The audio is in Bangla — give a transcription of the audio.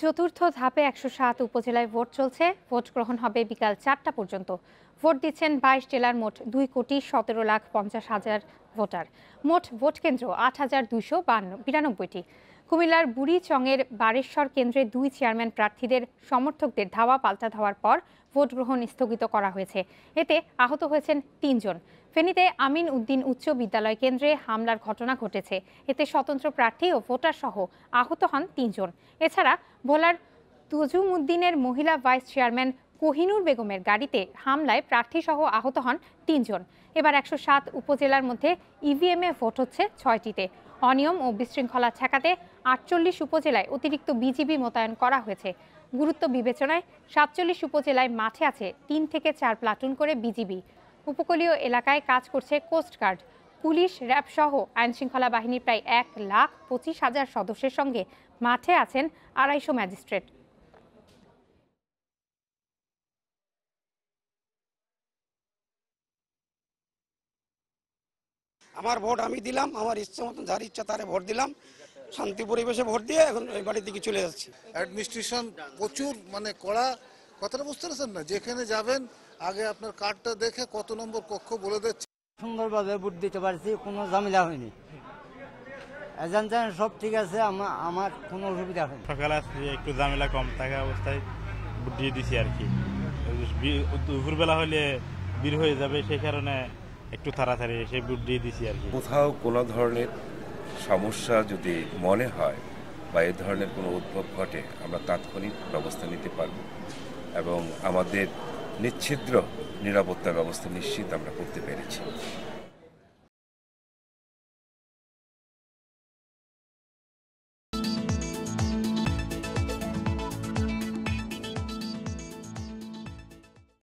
চতুর্থ ধাপে একশো সাত উপজেলায় ভোট চলছে। ভোট গ্রহণ হবে বিকাল চারটা পর্যন্ত। ভোট দিচ্ছেন বাইশ জেলার মোট দুই কোটি সতেরো লাখ পঞ্চাশ হাজার ভোটার। মোট ভোট কেন্দ্র আট হাজার দুইশো বিরানব্বইটি। কুমিল্লার বুড়িচংয়ের বারেশ্বর কেন্দ্রে দুই চেয়ারম্যান প্রার্থীদের সমর্থকদের ধাওয়া পাল্টা ধাওয়ার পর ভোট গ্রহণ স্থগিত করা হয়েছে। এতে আহত হয়েছেন তিনজন। ফেনীতে আমিন উদ্দিন উচ্চ বিদ্যালয় কেন্দ্রে হামলার ঘটনা ঘটেছে। এতে স্বতন্ত্র প্রার্থী ও ভোটার সহ আহত হন তিনজন। এছাড়া ভোলার তুজুম উদ্দিনের মহিলা ভাইস চেয়ারম্যান কোহিনুর বেগমের গাড়িতে হামলায় প্রার্থীসহ আহত হন তিনজন। এবার একশো সাত উপজেলার মধ্যে ইভিএমে ভোট হচ্ছে ছয়টিতে। অনিয়ম ও বিশৃঙ্খলা ঠেকাতে আটচল্লিশ উপজেলায় অতিরিক্ত বিজিবি মোতায়েন করা হয়েছে। গুরুত্ব বিবেচনায় সাতচল্লিশ উপজেলায় মাঠে আছে তিন থেকে চার প্লাটুন করে বিজিবি। উপকূলীয় এলাকায় কাজ করছে কোস্টগার্ড পুলিশ, র্যাব সহ আইনশৃঙ্খলা বাহিনীর প্রায় এক লাখ পঁচিশ হাজার সদস্যের সঙ্গে মাঠে আছেন আড়াইশো ম্যাজিস্ট্রেট। আমার ভোট আমি দিলাম আমার ইচ্ছে মতন যার ইচ্ছা তারে ভোট দিলাম। শান্তি পরিবেশে ভোট দিয়ে এখন ওই বাড়ির দিকে চলে যাচ্ছি। অ্যাডমিনিস্ট্রেশন প্রচুর মানে কড়া কথাটা বুঝতে পারছেন না? যেখানে যাবেন আগে আপনার কার্ডটা দেখে কত নম্বর কক্ষ বলে দিচ্ছে। সুন্দরভাবে ভোট দিতে পারছি কোনো ঝামেলা হয়নি। এজেন্ট সব ঠিক আছে আমার আমার কোনো অসুবিধা হয়নি। সকালে আসছি একটু ঝামেলা কম থাকা অবস্থায় ভোট দিয়ে দিছি আর কি। দুপুরবেলা হলে বের হয়ে যাবে সেই কারণে একটু তাড়াতাড়ি এসে দিয়ে দিছি আর কি। কোথাও কোনো ধরনের সমস্যা যদি মনে হয় বা এ ধরনের কোনো উদ্ভব ঘটে, আমরা তাৎক্ষণিক ব্যবস্থা নিতে পারব এবং আমাদের নিচ্ছিদ্র নিরাপত্তার ব্যবস্থা নিশ্চিত আমরা করতে পেরেছি।